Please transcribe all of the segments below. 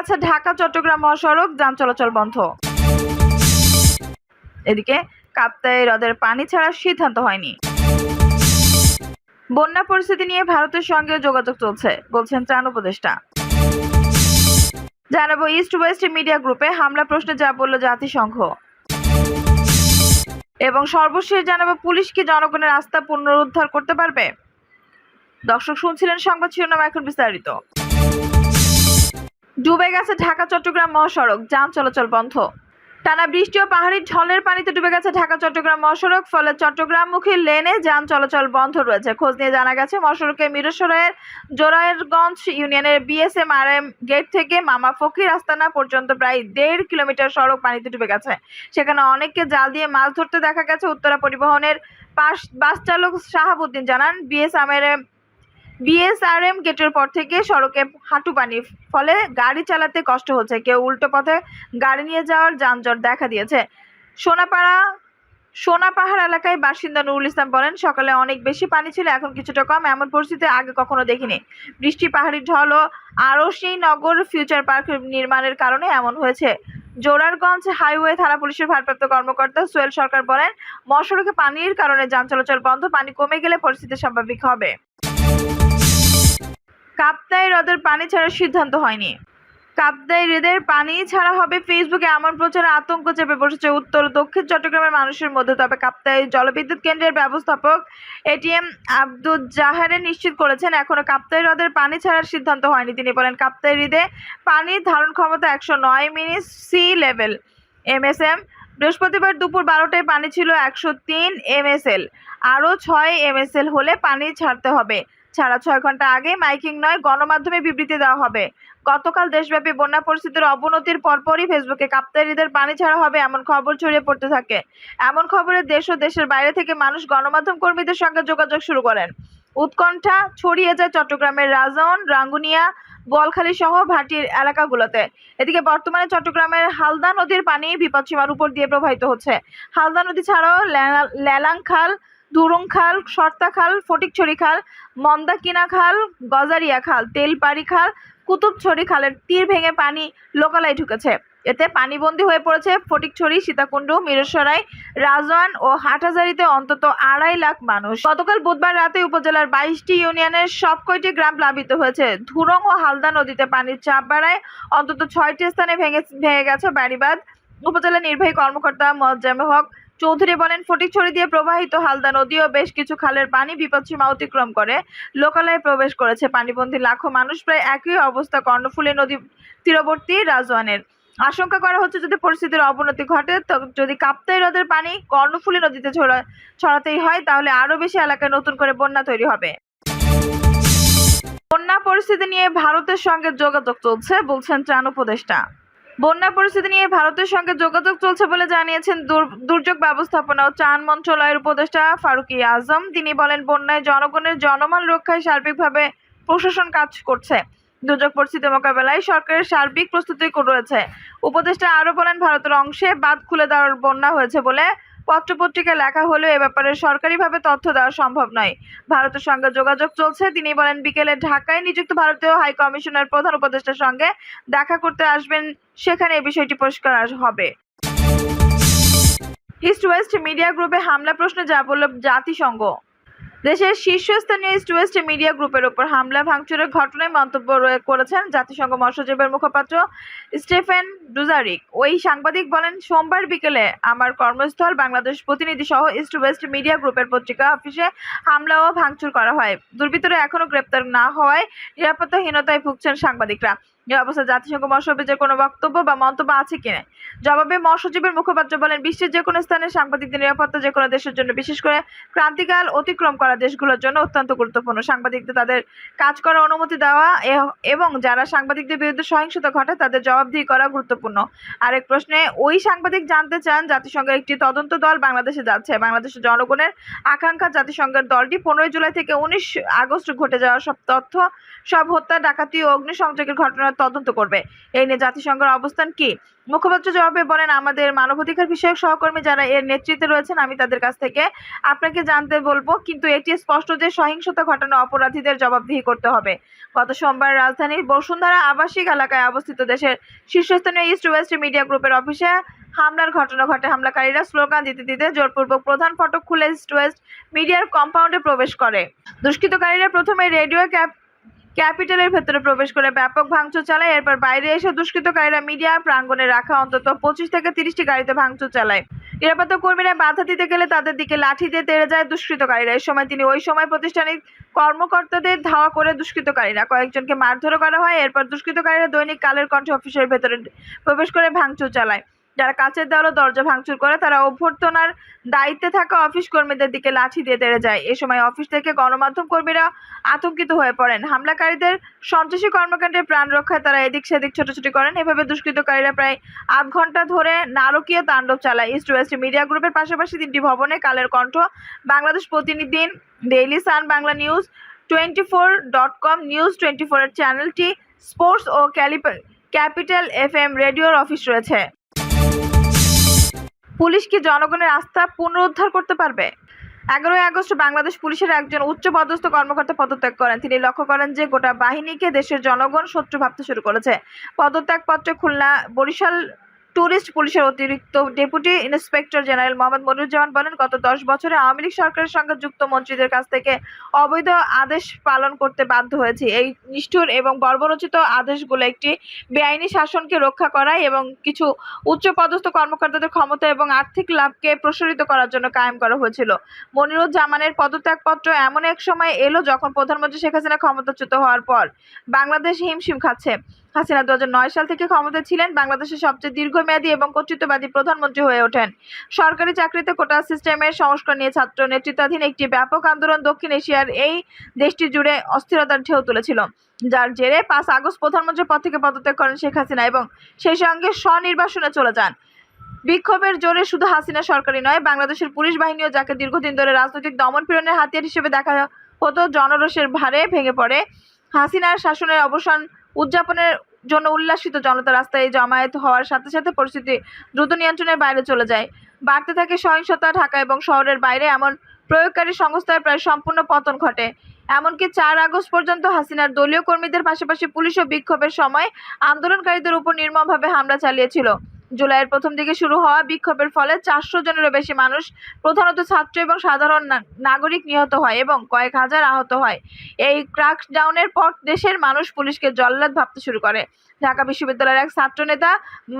গেছে ঢাকা, চট্টগ্রাম মহাসড়ক, যান চলাচল বন্ধ। এদিকে কাপ্তাই হ্রদের পানি ছাড়ার সিদ্ধান্ত হয়নি। বন্যা পরিস্থিতি নিয়ে ভারতের সঙ্গে যোগাযোগ চলছে, বলছেন ত্রাণ উপদেষ্টা। জানাব ইস্ট ওয়েস্ট মিডিয়া গ্রুপে হামলা প্রশ্নে যা বলল জাতিসংঘ। এবং সর্বশেষ জানাব পুলিশ কি জনগণের আস্থা পুনরুদ্ধার করতে পারবে? দর্শক শুনছিলেন সংবাদ শিরোনাম এখন বিস্তারিত। ডুবে গেছে ঢাকা, চট্টগ্রাম মহাসড়ক। যান চলাচল বন্ধ। টানা বৃষ্টি ও পাহাড়ি ঢলের পানিতে ডুবে গেছে ঢাকা, চট্টগ্রাম মহাসড়ক। ফলে চট্টগ্রামমুখী লেনে যান চলাচল বন্ধ রয়েছে। খোঁজ নিয়ে জানা গেছে, মহাসড়কে মিরসরাইয়ের জোরায়েরগঞ্জ ইউনিয়নের বিএসএম আর এম গেট থেকে মামা ফকির আস্তানা পর্যন্ত প্রায় দেড় কিলোমিটার সড়ক পানিতে ডুবে গেছে। সেখানে অনেককে জাল দিয়ে মাছ ধরতে দেখা গেছে। উত্তরা পরিবহনের পাশ বাস চালক শাহাবুদ্দিন জানান বিএসএম বিএসআরএম গেটের পর থেকে সড়কে হাঁটু পানি, ফলে গাড়ি চালাতে কষ্ট হচ্ছে। কেউ উল্টো পথে গাড়ি নিয়ে যাওয়ার যানজট দেখা দিয়েছে। সোনাপাড়া, সোনাপাহাড় এলাকায় বাসিন্দা নুরুল ইসলাম বলেন, সকালে অনেক বেশি পানি ছিল, এখন কিছুটা কম। এমন পরিস্থিতি আগে কখনো দেখিনি। বৃষ্টি, পাহাড়ি ঢল ও আরশি নগর ফিউচার পার্ক নির্মাণের কারণে এমন হয়েছে। জোরারগঞ্জ হাইওয়ে থানা পুলিশের ভারপ্রাপ্ত কর্মকর্তা সোহেল সরকার বলেন, মহাসড়কে পানির কারণে যান চলাচল বন্ধ, পানি কমে গেলে পরিস্থিতি স্বাভাবিক হবে। কাপ্তাই হ্রদের পানি ছাড়ার সিদ্ধান্ত হয়নি। কাপ্তাই হ্রদের পানি ছাড়া হবে ফেসবুকে এমন প্রচারে আতঙ্ক চেপে বসেছে উত্তর দক্ষিণ চট্টগ্রামের মানুষের মধ্যে। তবে কাপ্তাই জলবিদ্যুৎ কেন্দ্রের ব্যবস্থাপক এটিএম আব্দুল জাহারে নিশ্চিত করেছেন, এখনও কাপ্তাই হ্রদের পানি ছাড়ার সিদ্ধান্ত হয়নি। তিনি বলেন, কাপ্তাই হ্রদে পানির ধারণ ক্ষমতা একশো নয় মিনিট সি লেভেল, এমএসএম। বৃহস্পতিবার দুপুর বারোটায় পানি ছিল একশো তিন এমএসএল, আরও ছয় এমএসএল হলে পানি ছাড়তে হবে। ছাড়া ছয় ঘণ্টা আগে মাইকিং নয়, গণমাধ্যমে বিবৃতি দেওয়া হবে। গতকাল দেশব্যাপী বন্যা পরিস্থিতির অবনতির পরপরই ফেসবুকে কাপ্তারিদের পানি ছাড়া হবে এমন খবর ছড়িয়ে পড়তে থাকে। এমন খবরে দেশ ও দেশের বাইরে থেকে মানুষ গণমাধ্যম কর্মীদের সঙ্গে যোগাযোগ শুরু করেন। উৎকণ্ঠা ছড়িয়ে যায় চট্টগ্রামের রাজন, রাঙ্গুনিয়া বোয়ালখালী সহ ভাটির এলাকাগুলোতে। এদিকে বর্তমানে চট্টগ্রামের হালদা নদীর পানি বিপদসীমার উপর দিয়ে প্রবাহিত হচ্ছে। হালদা নদী ছাড়াও লেলা- লেলাং খাল, সর্তা খাল, ফটিকছড়ি খাল, মন্দাকিনা খাল, গজারিয়া খাল, তেলপাড়ি খাল, কুতুবছড়ি খালের তীর ভেঙে পানি লোকালয়ে ঢুকেছে। এতে পানিবন্দী হয়ে পড়েছে ফটিকছড়ি, সীতাকুণ্ড মিরসরাই রাজওয়ান ও হাটহাজারিতে অন্তত আড়াই লাখ মানুষ। গতকাল বুধবার রাতে উপজেলার বাইশটি ইউনিয়নের সব কয়টি গ্রাম প্লাবিত হয়েছে। ধুরং ও হালদা নদীতে পানির চাপ বাড়ায় অন্তত ছয়টি স্থানে ভেঙে ভেঙে গেছে বাড়িবাঁধ। উপজেলা নির্বাহী কর্মকর্তা মোয়াজ্জেম হক চৌধুরী বলেন, ফটিকছড়ি দিয়ে প্রবাহিত হালদা নদী ও বেশ কিছু খালের পানি বিপদসীমা অতিক্রম করে। লোকালয়ে প্রবেশ করেছে পানিবন্দী লাখো মানুষ। প্রায় একই অবস্থা কর্ণফুলী নদী তীরবর্তী রাজওয়ানের। আশঙ্কা করা হচ্ছে যদি পরিস্থিতির অবনতি ঘটে যদি কাপ্তাই হ্রদের পানি কর্ণফুলী নদীতে ছড়া, ছড়াতেই হয়, তাহলে আরও বেশি এলাকায় নতুন করে বন্যা তৈরি হবে। বন্যা পরিস্থিতি নিয়ে ভারতের সঙ্গে যোগাযোগ চলছে, বলছেন ত্রাণ উপদেষ্টা। বন্যা পরিস্থিতি নিয়ে ভারতের সঙ্গে যোগাযোগ চলছে বলে জানিয়েছেন দুর- দুর্যোগ ব্যবস্থাপনা ও ত্রাণ মন্ত্রণালয়ের উপদেষ্টা ফারুকি আজম। তিনি বলেন, বন্যায় জনগণের জনমান রক্ষায় সার্বিকভাবে প্রশাসন কাজ করছে। দুর্যোগ পরিস্থিতি মোকাবেলায় সরকারের সার্বিক প্রস্তুতি রয়েছে। উপদেষ্টা আরও বলেন, ভারতের অংশে বাদ খুলে দেওয়ার বন্যা হয়েছে বলে পত্রপত্রিকায় লেখা হলেও এ ব্যাপারে সরকারিভাবে তথ্য দেওয়া সম্ভব নয়। ভারতের সঙ্গে যোগাযোগ চলছে। তিনি বলেন, বিকেলে ঢাকায় নিযুক্ত ভারতীয় হাই কমিশনের প্রধান উপদেষ্টার সঙ্গে দেখা করতে আসবেন। সেখানে এই বিষয়টি পরিষ্কার হবে। ইস্ট ওয়েস্ট মিডিয়া গ্রুপে হামলা প্রশ্নে যা বলল জাতিসংঘ। দেশের শীর্ষস্থানীয় ইস্ট ওয়েস্ট মিডিয়া গ্রুপের উপর হামলা, ভাঙচুরের ঘটনায় মন্তব্য করেছেন জাতিসংঘ মহাসচিবের মুখপাত্র স্টেফেন ডুজারিক। ওই সাংবাদিক বলেন, সোমবার বিকেলে আমার কর্মস্থল বাংলাদেশ প্রতিনিধি সহ ইস্ট ওয়েস্ট মিডিয়া গ্রুপের পত্রিকা অফিসে হামলা ও ভাঙচুর করা হয়। দুর্বৃত্তরা এখনও গ্রেপ্তার না হওয়ায় নিরাপত্তাহীনতায় ভুগছেন সাংবাদিকরা। এ অবস্থায় জাতিসংঘ মহাসচিবের কোনো বক্তব্য বা মন্তব্য আছে কিনা জবাবে মহাসচিবের মুখপাত্র বলেন, বিশ্বের যে কোনো স্থানে সাংবাদিকদের নিরাপত্তা যে কোনো দেশের জন্য, বিশেষ করে ক্রান্তিকাল অতিক্রম করা দেশগুলোর জন্য অত্যন্ত গুরুত্বপূর্ণ। সাংবাদিকদের তাদের কাজ করার অনুমতি দেওয়া এবং যারা সাংবাদিকদের বিরুদ্ধে সহিংসতা ঘটে তাদের জবাবদিহি করা গুরুত্বপূর্ণ। আরেক প্রশ্নে, ওই সাংবাদিক জানতে চান, জাতিসংঘের একটি তদন্ত দল বাংলাদেশে যাচ্ছে। বাংলাদেশের জনগণের আকাঙ্ক্ষা জাতিসংঘের দলটি পনেরোই জুলাই থেকে উনিশ আগস্ট ঘটে যাওয়া সব তথ্য, সব হত্যা, ডাকাতি ও অগ্নিসংযোগের ঘটনা তদন্ত করবে। এই নিয়ে জাতিসংঘের অবস্থান কি? মুখপাত্র জবাবে বলেন, আমাদের মানবাধিকার বিষয়ক সহকর্মী যারা এর নেতৃত্বে রয়েছেন, আমি তাদের কাছ থেকে আপনাকে জানতে বলব, কিন্তু এটি স্পষ্ট যে সহিংসতা ঘটানো অপরাধীদের জবাবদিহি করতে হবে। গত সোমবার রাজধানীর বসুন্ধরা আবাসিক এলাকায় অবস্থিত দেশের শীর্ষস্থানীয় ইস্ট ওয়েস্ট মিডিয়া গ্রুপের অফিসে হামলার ঘটনা ঘটে। হামলাকারীরা স্লোগান দিতে দিতে জোরপূর্বক প্রধান ফটক খুলে ইস্ট ওয়েস্ট মিডিয়ার কম্পাউন্ডে প্রবেশ করে। দুষ্কৃতকারীরা প্রথমে রেডিও ক্যাপ ক্যাপিটালের ভেতরে প্রবেশ করে ব্যাপক ভাঙচুর চালায়। এরপর বাইরে এসে দুষ্কৃতকারীরা মিডিয়া প্রাঙ্গণে রাখা অন্তত পঁচিশ থেকে তিরিশটি গাড়িতে ভাঙচুর চালায়। নিরাপত্তা কর্মীরা বাধা দিতে গেলে তাদের দিকে লাঠি দিয়ে তেড়ে যায় দুষ্কৃতকারীরা। এই সময় তিনি ওই সময় প্রতিষ্ঠানিক কর্মকর্তাদের ধাওয়া করে দুষ্কৃতকারীরা। কয়েকজনকে মারধর করা হয়, এরপর দুষ্কৃতকারীরা দৈনিক কালের কণ্ঠ অফিসের ভেতরে প্রবেশ করে ভাঙচুর চালায়। যারা কাঁচের দেওয়াল দরজা ভাঙচুর করে, তারা অভ্যর্থনার দায়িত্বে থাকা অফিস কর্মীদের দিকে লাঠি দিয়ে তেড়ে যায়। এ সময় অফিস থেকে গণমাধ্যম কর্মীরা আতঙ্কিত হয়ে পড়েন। হামলাকারীদের সন্ত্রাসী কর্মকাণ্ডে প্রাণ রক্ষায় তারা এদিক সেদিক ছোটাছুটি করেন। এভাবে দুষ্কৃতকারীরা প্রায় আধ ঘণ্টা ধরে নারকীয় তাণ্ডব চালায়। ইস্ট ওয়েস্ট মিডিয়া গ্রুপের পাশাপাশি তিনটি ভবনে কালের কণ্ঠ। বাংলাদেশ প্রতিনিধি daily sun Bangla news twenty four dot com, news twenty ফোরের চ্যানেলটি স্পোর্টস ও ক্যালিপ- ক্যাপিটাল এফ এম রেডিওর অফিস রয়েছে। পুলিশ কি জনগণের আস্থা পুনরুদ্ধার করতে পারবে? এগারোই আগস্ট বাংলাদেশ পুলিশের একজন উচ্চ পদস্থ কর্মকর্তা পদত্যাগ করেন। তিনি লক্ষ্য করেন যে গোটা বাহিনীকে দেশের জনগণ শত্রু ভাবতে শুরু করেছে। পদত্যাগপত্রে খুলনা, বরিশাল ট্যুরিস্ট পুলিশের অতিরিক্ত deputy inspector general Mohammad Moniruzzaman বলেন, গত দশ বছরে আওয়ামী লীগ সরকারের সঙ্গে যুক্ত মন্ত্রীদের কাছ থেকে অবৈধ আদেশ পালন করতে বাধ্য হয়েছি। এই নিষ্ঠুর এবং বর্বরচিত আদেশগুলো একটি বেআইনি শাসনকে রক্ষা করায় এবং কিছু উচ্চপদস্থ কর্মকর্তাদের ক্ষমতা এবং আর্থিক লাভকে প্রসারিত করার জন্য কায়েম করা হয়েছিল। মনিরুজ্জামানের পদত্যাগপত্র এমন এক সময় এলো যখন প্রধানমন্ত্রী শেখ হাসিনা ক্ষমতাচ্যুত হওয়ার পর বাংলাদেশ হিমশিম খাচ্ছে। হাসিনা দু হাজার নয় সাল থেকে ক্ষমতায় ছিলেন, বাংলাদেশের সবচেয়ে দীর্ঘমেয়াদী এবং কর্তৃত্ববাদী প্রধানমন্ত্রী হয়ে ওঠেন। সরকারি চাকরিতে কোটা সিস্টেমের সংস্কার নিয়ে ছাত্র নেতৃত্বাধীন একটি ব্যাপক আন্দোলন দক্ষিণ এশিয়ার এই দেশটি জুড়ে অস্থিরতার ঢেউ তুলেছিল, যার জেরে পাঁচ আগস্ট প্রধানমন্ত্রীর পদ থেকে পদত্যাগ করেন শেখ হাসিনা এবং সেই সঙ্গে স্বনির্বাসনে চলে যান। বিক্ষোভের জোরে শুধু হাসিনা সরকারি নয়, বাংলাদেশের পুলিশ বাহিনীও যাকে দীর্ঘদিন ধরে রাজনৈতিক দমন পীড়নের হাতিয়ার হিসেবে দেখা হতো, জনরোষের ভারে ভেঙে পড়ে। হাসিনার শাসনের অবসান উদযাপনের জন্য উল্লাসিত জনতা রাস্তায় জমায়েত হওয়ার সাথে সাথে পরিস্থিতি দ্রুত নিয়ন্ত্রণের বাইরে চলে যায়। বাড়তে থাকে সহিংসতা ঢাকা এবং শহরের বাইরে এমন প্রয়োগকারী সংস্থার প্রায় সম্পূর্ণ পতন ঘটে। এমনকি চার আগস্ট পর্যন্ত হাসিনার দলীয় কর্মীদের পাশাপাশি পুলিশ ও বিক্ষোভের সময় আন্দোলনকারীদের উপর নির্মমভাবে হামলা চালিয়েছিল। জুলাইয়ের প্রথম দিকে শুরু হওয়া বিক্ষোভের ফলে চারশো জনেরও বেশি মানুষ প্রধানত ছাত্র এবং সাধারণ নাগরিক নিহত হয় এবং কয়েক হাজার আহত হয়। এই ক্রাকডাউনের পর দেশের মানুষ পুলিশকে জল্লাদ ভাবতে শুরু করে। ঢাকা বিশ্ববিদ্যালয়ের এক ছাত্রনেতা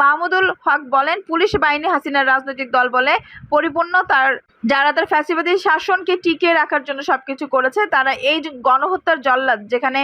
মাহমুদুল হক বলেন, পুলিশ বাহিনী হাসিনার রাজনৈতিক দল বলে পরিপূর্ণ তার যারা তার ফ্যাসিবাদী শাসনকে টিকিয়ে রাখার জন্য সবকিছু করেছে, তারা এই গণহত্যার জল্লাদ, যেখানে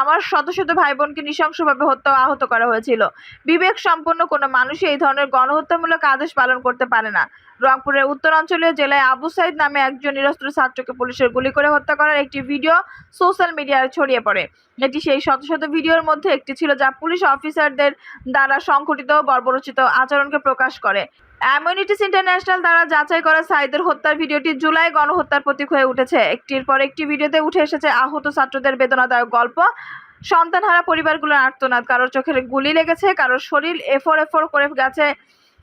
আমার শত শত ভাই বোনকে নৃশংসভাবে হত্যা আহত করা হয়েছিল। বিবেক সম্পন্ন কোনো মানুষই এই ধরনের গণহত্যামূলক আদেশ পালন করতে পারে না। রংপুরের উত্তরাঞ্চলীয় জেলায় আবু সাইদ নামে একজন নিরস্ত্র ছাত্রকে পুলিশের গুলি করে হত্যা করার একটি ভিডিও সোশ্যাল মিডিয়ায় ছড়িয়ে পড়ে। এটি সেই শত শত ভিডিওর মধ্যে একটি ছিল যা পুলিশ অফিসারদের দ্বারা সংঘটিত বর্বরচিত আচরণকে প্রকাশ করে। অ্যামিউনিটিস ইন্টারন্যাশনাল দ্বারা যাচাই করা সাইদের হত্যার ভিডিওটি জুলাই গণহত্যার প্রতীক হয়ে উঠেছে। একটির পর একটি ভিডিওতে উঠে এসেছে আহত ছাত্রদের বেদনাদায়ক গল্প। সন্তানহারা পরিবারগুলোর আর্তনাদ। কারোর চোখের গুলি লেগেছে, কারোর শরীর এফোর এফোর করে গেছে।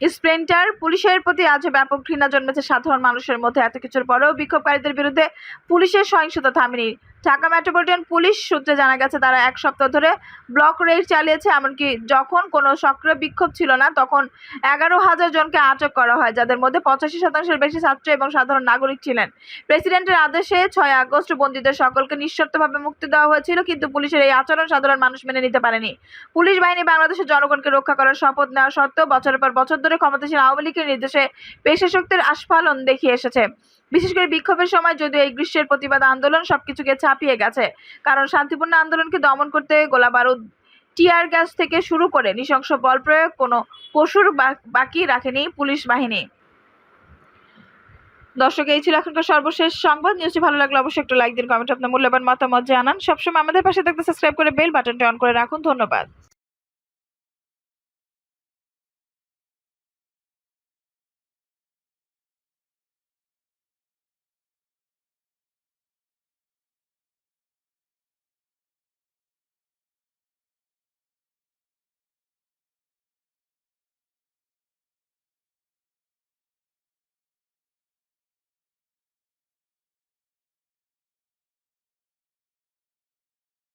স্প্রেন্টার, পুলিশের প্রতি আজ ব্যাপক ঘৃণা জন্মেছে সাধারণ মানুষের মধ্যে। এত কিছুর পরেও বিক্ষোভকারীদের বিরুদ্ধে পুলিশের সহিংসতা থামেনি। ঢাকা মেট্রোপলিটন পুলিশ সূত্রে জানা গেছে, তারা এক সপ্তাহ ধরে ব্লক রেড চালিয়েছে। এমনকি যখন কোনো সক্রিয় বিক্ষোভ ছিল না, তখন এগারো হাজার জনকে আটক করা হয়, যাদের মধ্যে পঁচাশি শতাংশের বেশি ছাত্র এবং সাধারণ নাগরিক ছিলেন। প্রেসিডেন্টের আদেশে ছয় আগস্ট বন্দীদের সকলকে নিঃশর্তভাবে মুক্তি দেওয়া হয়েছিল, কিন্তু পুলিশের এই আচরণ সাধারণ মানুষ মেনে নিতে পারেনি। পুলিশ বাহিনী বাংলাদেশের জনগণকে রক্ষা করার শপথ নেওয়া সত্ত্বেও বছরের পর বছর ধরে ক্ষমতাসীন আওয়ামী লীগের নির্দেশে পেশা শক্তির আস্ফালন দেখিয়ে এসেছে। বিশেষ করে বিক্ষোভের সময় যদিও এই গ্রীষ্মের প্রতিবাদ আন্দোলন সবকিছুকে ছাপিয়ে গেছে, কারণ শান্তিপূর্ণ আন্দোলনকে দমন করতে গোলা বারুদ, টিয়ার গ্যাস থেকে শুরু করে নৃশংস বল প্রয়োগ কোনো পশুর বাকি রাখেনি পুলিশ বাহিনী। দর্শক, এই ছিল এখনকার সর্বশেষ সংবাদ। নিউজটি ভালো লাগলে অবশ্যই একটু লাইক দিন কমেন্ট আপনার মূল্যবান মতামত জানান। সবসময় আমাদের পাশে থাকতে সাবস্ক্রাইব করে বেল বাটনটি অন করে রাখুন। ধন্যবাদ।